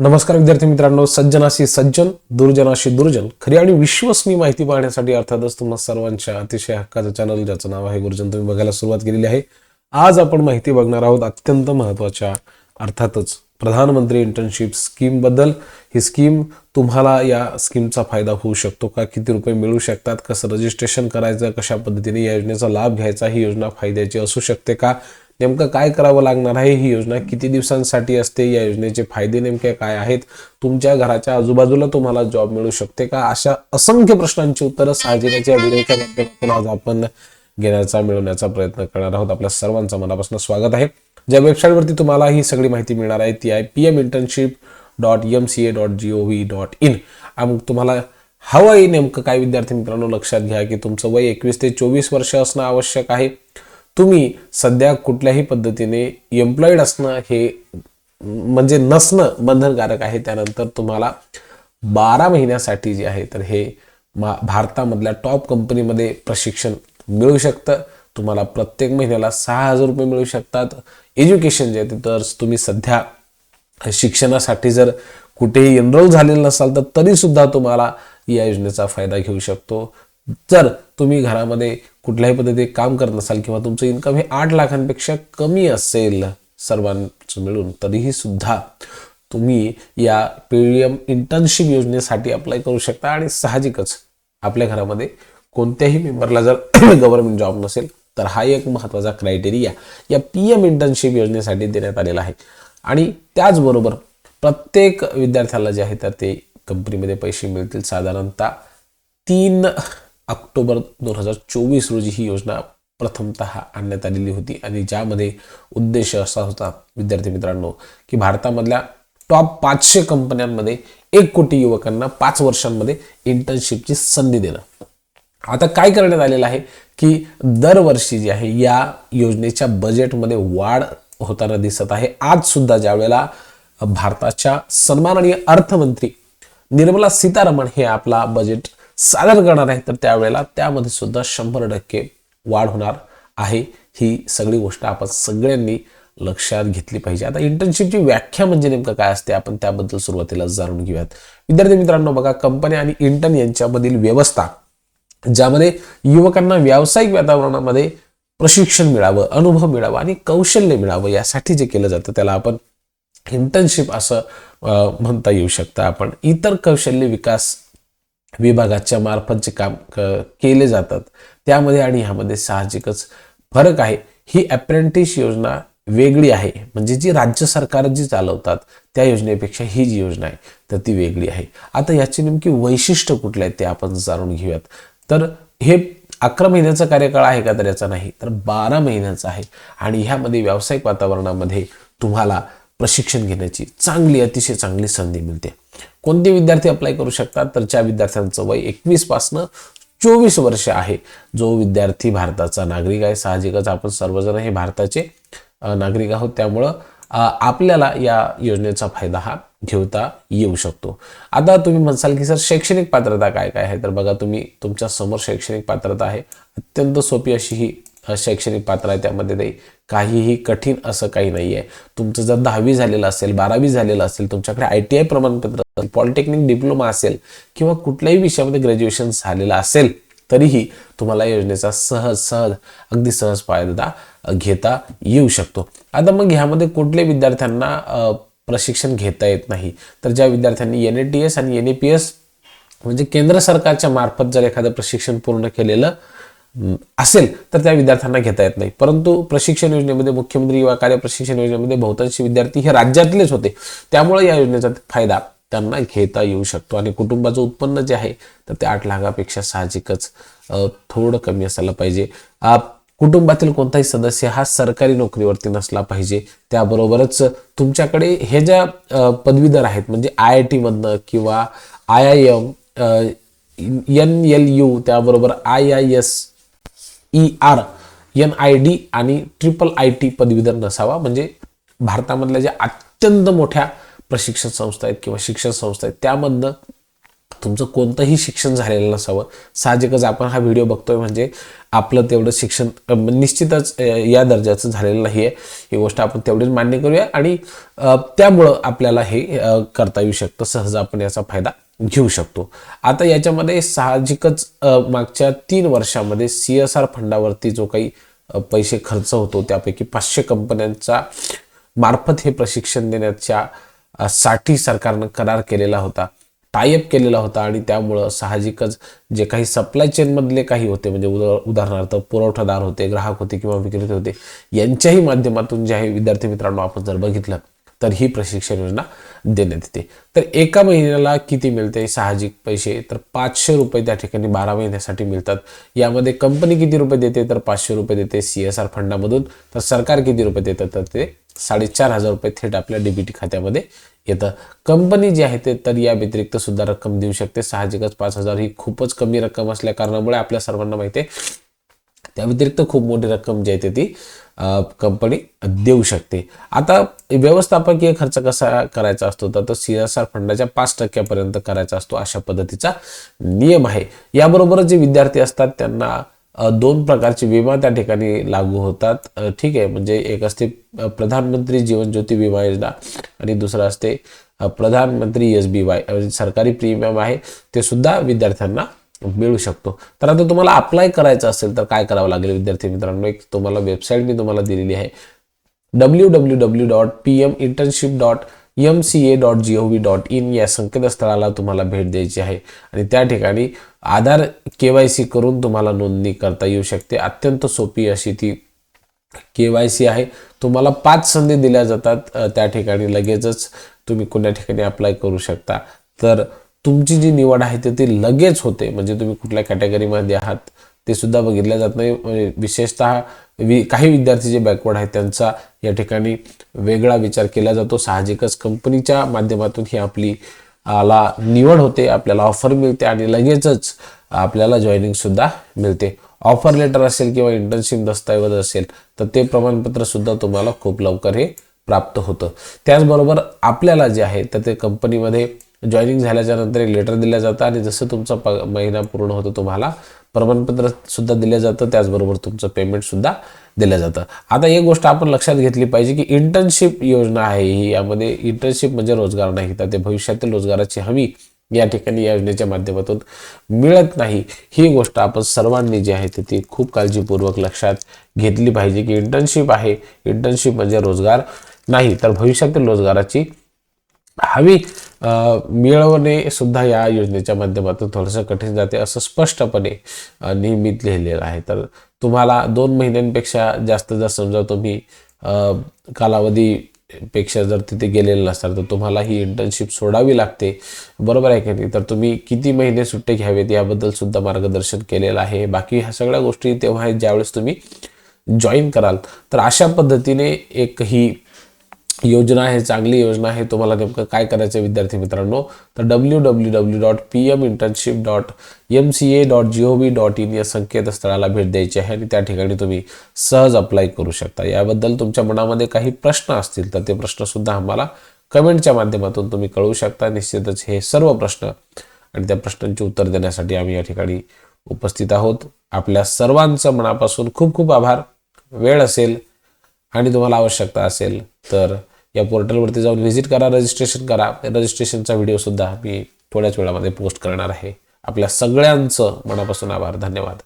नमस्कार विद्यार्थी मित्रांनो सज्जनाशी सज्जन दुर्जनाशी दुर्जन. खरी आणि विश्वसनीय माहिती पाहण्यासाठी अर्थातच तुम्हा सर्वांच्या अतिशय हक्काचं चॅनल ज्याचं नाव आहे गुरुजन तुम्ही बघायला सुरुवात केलेली आहे. आज आपण माहिती बघणार आहोत अत्यंत महत्त्वाच्या अर्थातच प्रधानमंत्री इंटर्नशिप स्कीमबद्दल ही स्कीम तुम्हाला या स्कीमचा फायदा होऊ शकतो का? किती रुपये मिळू शकतात? कसं रजिस्ट्रेशन करायचं? कशा पद्धतीने या योजनेचा लाभ घ्यायचा? ही योजना फायद्याची असू शकते का? नेमकं काय करावं लागणार आहे ही योजना? किती दिवसांसाठी असते? या योजनेचे फायदे नेमके काय आहेत? तुमच्या घराच्या आजूबाजूला तुम्हाला जॉब मिळू शकते का? अशा असंख्य प्रश्नांची उत्तरं साहजिकच या व्हिडिओच्या माध्यमातून आज आपण घेण्याचा मिळवण्याचा प्रयत्न करणार आहोत. आपल्या सर्वांचं मनापासून स्वागत आहे. ज्या वेबसाईटवरती तुम्हाला ही सगळी माहिती मिळणार आहे ती आहे P M internship dot M C A dot G O V dot in मग तुम्हाला हवं आहे नेमकं काय? विद्यार्थी मित्रांनो लक्षात घ्या की तुमचं वय एकवीस ते चोवीस वर्ष असणं आवश्यक आहे. तुम्ही सध्या कुठल्याही पद्धतीने एम्प्लॉईड असणं हे म्हणजे नसणं बंधनकारक आहे. त्यानंतर तुम्हाला बारा महिन्यासाठी जे आहे तर हे मा भारतामधल्या टॉप कंपनीमध्ये प्रशिक्षण मिळू शकतं. तुम्हाला प्रत्येक महिन्याला सहा हजार रुपये मिळू शकतात. एज्युकेशन जे आहे ते तर तुम्ही सध्या शिक्षणासाठी जर कुठेही एनरोल झालेलं नसाल तर तरीसुद्धा तुम्हाला या योजनेचा फायदा घेऊ शकतो. जर तुम्ही घरामध्ये कुठल्याही पद्धतीने काम करत नसाल किंवा तुमचं इन्कम हे आठ लाखांपेक्षा कमी असेल सर्वांचं मिळून तरीही सुद्धा तुम्ही या पी एम इंटर्नशिप योजनेसाठी अप्लाय करू शकता आणि साहजिकच आपल्या घरामध्ये कोणत्याही मेंबरला जर गव्हर्नमेंट जॉब नसेल तर हा एक महत्त्वाचा क्रायटेरिया या पी एम इंटर्नशिप योजनेसाठी देण्यात आलेला आहे. आणि त्याचबरोबर प्रत्येक विद्यार्थ्याला जे आहे तर ते कंपनीमध्ये पैसे मिळतील. साधारणतः तीन ऑक्टोबर दोन हजार चोवीस रोजी ही योजना प्रथमत आणण्यात आलेली होती. आणि ज्यामध्ये उद्देश असा होता विद्यार्थी मित्रांनो की भारतामधल्या टॉप पाचशे कंपन्यांमध्ये एक कोटी युवकांना पाच वर्षांमध्ये इंटर्नशिपची संधी देणं. आता काय करण्यात आलेलं आहे की दरवर्षी जी आहे या योजनेच्या बजेटमध्ये वाढ होताना दिसत आहे. आज सुद्धा ज्या वेळेला भारताच्या सन्माननीय अर्थमंत्री निर्मला सीतारामन हे आपला बजेट सादर करणार आहे तर त्यावेळेला त्यामध्ये सुद्धा शंभर टक्के वाढ होणार आहे. ही सगळी गोष्ट आपण सगळ्यांनी लक्षात घेतली पाहिजे. आता इंटर्नशिपची व्याख्या म्हणजे नेमकं काय असते आपण त्याबद्दल सुरुवातीला जाणून घेऊयात. विद्यार्थी मित्रांनो बघा कंपनी आणि इंटर्न यांच्यामधील व्यवस्था ज्यामध्ये युवकांना व्यावसायिक वातावरणामध्ये प्रशिक्षण मिळावं अनुभव मिळावा आणि कौशल्य मिळावं यासाठी जे केलं जातं त्याला आपण इंटर्नशिप असं म्हणता येऊ शकतं. आपण इतर कौशल्य विकास विभागाच्या मार्फत जे काम केले जातात. त्यामध्ये आणि ह्यामध्ये साहजिकच फरक आहे. ही अप्रेंटिस योजना वेगळी आहे. म्हणजे जी राज्य सरकार जी चालवतात त्या योजनेपेक्षा ही जी योजना आहे तर ती वेगळी आहे. आता याची नेमकी वैशिष्ट्य कुठले आहेत ते आपण जाणून घेऊयात. तर हे अकरा महिन्याचा कार्यकाळ आहे का तर याचा नाही तर बारा महिन्याचा आहे. आणि ह्यामध्ये व्यावसायिक वातावरणामध्ये तुम्हाला प्रशिक्षण घेण्याची चांगली अतिशय चांगली संधी मिळते. कोणते विद्यार्थी अप्लाय करू शकतात? तर ज्या विद्यार्थ्यांचं वय एकवीसपासनं चोवीस वर्ष आहे. जो विद्यार्थी भारताचा नागरिक आहे. साहजिकच आपण सर्वजण हे भारताचे नागरिक आहोत. त्यामुळं आपल्याला या योजनेचा फायदा हा घेता येऊ शकतो. आता तुम्ही म्हणसाल की सर शैक्षणिक पात्रता काय काय आहे? तर बघा तुम्ही तुमच्यासमोर शैक्षणिक पात्रता आहे. अत्यंत सोपी अशी ही शैक्षणिक पात्र आहे त्यामध्ये नाही. काहीही कठीण असं काही नाही आहे तुमचं जर दहावी झालेलं असेल बारावी झालेलं असेल तुमच्याकडे आय टी आय प्रमाणपत्र असेल पॉलिटेक्निक डिप्लोमा असेल किंवा कुठल्याही विषयामध्ये ग्रॅज्युएशन झालेलं असेल तरीही तुम्हाला योजनेचा सहज सहज अगदी सहज फायदा घेता येऊ शकतो. आता मग ह्यामध्ये कुठल्या विद्यार्थ्यांना प्रशिक्षण घेता येत नाही? तर ज्या विद्यार्थ्यांनी एन ए टी एस आणि एन ए पी एस म्हणजे केंद्र सरकारच्या मार्फत जर एखादं प्रशिक्षण पूर्ण केलेलं असेल तर त्या विद्यार्थ्यांना घेता येत नाही. परंतु प्रशिक्षण योजनेमध्ये मुख्यमंत्री युवा कार्य प्रशिक्षण योजनेमध्ये बहुतांशी विद्यार्थी हे राज्यातलेच होते. त्यामुळे या योजनेचा फायदा त्यांना घेता येऊ शकतो. आणि कुटुंबाचं उत्पन्न जे आहे तर ते आठ लाखापेक्षा साहजिकच थोडं कमी असायला पाहिजे. कुटुंबातील कोणताही सदस्य हा सरकारी नोकरीवरती नसला पाहिजे. त्याबरोबरच तुमच्याकडे हे ज्या पदवीधर आहेत म्हणजे आय आय टीमधनं किंवा I I M N L U त्याबरोबर I I S E R N I D आणि ट्रिपल आय टी पदवीधर नसावा. म्हणजे भारतामधल्या ज्या अत्यंत मोठ्या प्रशिक्षण संस्था आहेत किंवा शिक्षण संस्था आहेत त्यामधनं तुमचं कोणतंही शिक्षण झालेलं नसावं. साहजिकच आपण हा व्हिडिओ बघतोय म्हणजे आपलं तेवढं शिक्षण निश्चितच या दर्जाचं झालेलं नाही आहे ही गोष्ट आपण तेवढीच मान्य करूया आणि त्यामुळं आपल्याला हे करता येऊ शकतं. सहज आपण याचा फायदा घेऊ शकतो. आता याच्यामध्ये साहजिकच मागच्या तीन वर्षामध्ये सी एस आर फंडावरती जो काही पैसे खर्च होतो त्यापैकी पाचशे कंपन्यांचा मार्फत हे प्रशिक्षण देण्याच्या साठी सरकारनं करार केलेला होता टायअप केलेला होता आणि त्यामुळं साहजिकच जे काही सप्लाय चेनमधले काही होते म्हणजे उदा उदाहरणार्थ पुरवठादार होते ग्राहक होते किंवा विक्रेते होते यांच्याही माध्यमातून जे आहे विद्यार्थी मित्रांनो आपण जर बघितलं तर ही प्रशिक्षण योजना देण्यात येते. तर एका महिन्याला किती मिळते? साहजिक पैसे. तर पाचशे रुपये त्या ठिकाणी बारा महिन्यासाठी मिळतात. यामध्ये कंपनी किती रुपये देते? तर पाचशे रुपये देते सी एस आर फंडामधून तर सरकार किती रुपये देतं? तर ते साडेचार हजार रुपये थेट आपल्या डीबीटी खात्यामध्ये येतं. कंपनी जी आहे ते तर या व्यतिरिक्त सुद्धा रक्कम देऊ शकते. साहजिकच पाच हजार ही खूपच कमी रक्कम असल्या कारणामुळे आपल्या सर्वांना माहिती आहे. त्या व्यतिरिक्त खूप मोठी रक्कम जी आहे ती कंपनी देऊ शकते. आता व्यवस्थापकीय खर्च कसा करायचा असतो? तर सी एस आर फंडाच्या पाच टक्क्यापर्यंत करायचा असतो अशा पद्धतीचा नियम आहे. याबरोबरच जे विद्यार्थी असतात त्यांना दोन प्रकारचे विमा त्या ठिकाणी लागू होतात. ठीक आहे म्हणजे एक असते प्रधानमंत्री जीवन ज्योती विमा योजना आणि दुसरं असते प्रधानमंत्री एस बी वाय म्हणजे सरकारी प्रीमियम आहे. ते सुद्धा विद्यार्थ्यांना मिळू शकतो. तर आता तुम्हाला अप्लाय करायचं असेल तर काय करावं लागेल विद्यार्थी मित्रांनो? एक तुम्हाला वेबसाईट मी तुम्हाला दिलेली आहे. W W W dot P M internship dot M C A dot G O V dot in या संकेतस्थळाला तुम्हाला भेट द्यायची आहे. आणि त्या ठिकाणी आधार के वाय सी करून तुम्हाला नोंदणी करता येऊ शकते. अत्यंत सोपी अशी ती के वाय सी आहे. तुम्हाला पाच संधी दिल्या जातात. त्या ठिकाणी लगेचच तुम्ही कोणत्या ठिकाणी अप्लाय करू शकता. तर तुमची जी निवड आहे ते ती लगेच होते. म्हणजे तुम्ही कुठल्या कॅटेगरीमध्ये आहात ते सुद्धा बघितलं जात नाही. म्हणजे विशेषतः वि काही विद्यार्थी जे बॅकवर्ड आहेत त्यांचा या ठिकाणी वेगळा विचार केला जातो. साहजिकच कंपनीच्या माध्यमातून ही आपली ला निवड होते आपल्याला ऑफर मिळते आणि लगेचच आपल्याला जॉईनिंगसुद्धा मिळते. ऑफर लेटर असेल किंवा इंटर्नशिप दस्तऐवज असेल तर ते प्रमाणपत्रसुद्धा तुम्हाला खूप लवकर हे प्राप्त होतं. त्याचबरोबर आपल्याला जे आहे तर ते कंपनीमध्ये जॉईनिंग झाल्याच्यानंतर एक लेटर दिलं जातं आणि जसं तुमचा प महिना पूर्ण होतो तुम्हाला प्रमाणपत्र सुद्धा दिलं जातं त्याचबरोबर तुमचं पेमेंट सुद्धा दिलं जातं. आता एक गोष्ट आपण लक्षात घेतली पाहिजे की इंटर्नशिप योजना आहे ही. यामध्ये इंटर्नशिप म्हणजे रोजगार नाही. तर ते भविष्यातील रोजगाराची हमी या ठिकाणी या योजनेच्या माध्यमातून मिळत नाही. ही गोष्ट आपण सर्वांनी जी आहे ती- खूप काळजीपूर्वक लक्षात घेतली पाहिजे की इंटर्नशिप आहे. इंटर्नशिप म्हणजे रोजगार नाही. तर भविष्यातील रोजगाराची हवी मिळवणे सुद्धा या योजनेच्या माध्यमातून थोडंसं कठीण जाते असं स्पष्टपणे नियमित लिहिलेलं आहे. तर तुम्हाला दोन महिन्यांपेक्षा जास्त जर समजा तुम्ही कालावधी कालावधीपेक्षा जर तिथे गेलेलं नसाल तर तुम्हाला ही इंटर्नशिप सोडावी लागते. बरोबर आहे की नाही? तर तुम्ही किती महिने सुट्टे घ्यावेत याबद्दल सुद्धा मार्गदर्शन केलेलं आहे. बाकी ह्या सगळ्या गोष्टी तेव्हा आहेत ज्यावेळेस तुम्ही जॉईन कराल. तर अशा पद्धतीने एक ही योजना आहे चांगली योजना आहे तुम्हाला नेमकं काय करायचं आहे विद्यार्थी मित्रांनो? तर W W W dot P M internship dot M C A dot G O V dot in या संकेतस्थळाला भेट द्यायची आहे आणि त्या ठिकाणी तुम्ही सहज अप्लाय करू शकता. याबद्दल तुमच्या मनामध्ये काही प्रश्न असतील तर ते प्रश्नसुद्धा आम्हाला कमेंटच्या माध्यमातून तुम्ही कळवू शकता. निश्चितच हे सर्व प्रश्न आणि त्या प्रश्नांची उत्तर देण्यासाठी आम्ही या ठिकाणी उपस्थित आहोत. आपल्या सर्वांचं मनापासून खूप खूप आभार. वेळ असेल आणि तुम्हाला आवश्यकता असेल तर या पोर्टलवरती जाऊन व्हिजिट करा रजिस्ट्रेशन करा. रजिस्ट्रेशनचा व्हिडिओसुद्धा मी थोड्याच वेळामध्ये पोस्ट करणार आहे. आपल्या सगळ्यांचं मनापासून आभार. धन्यवाद.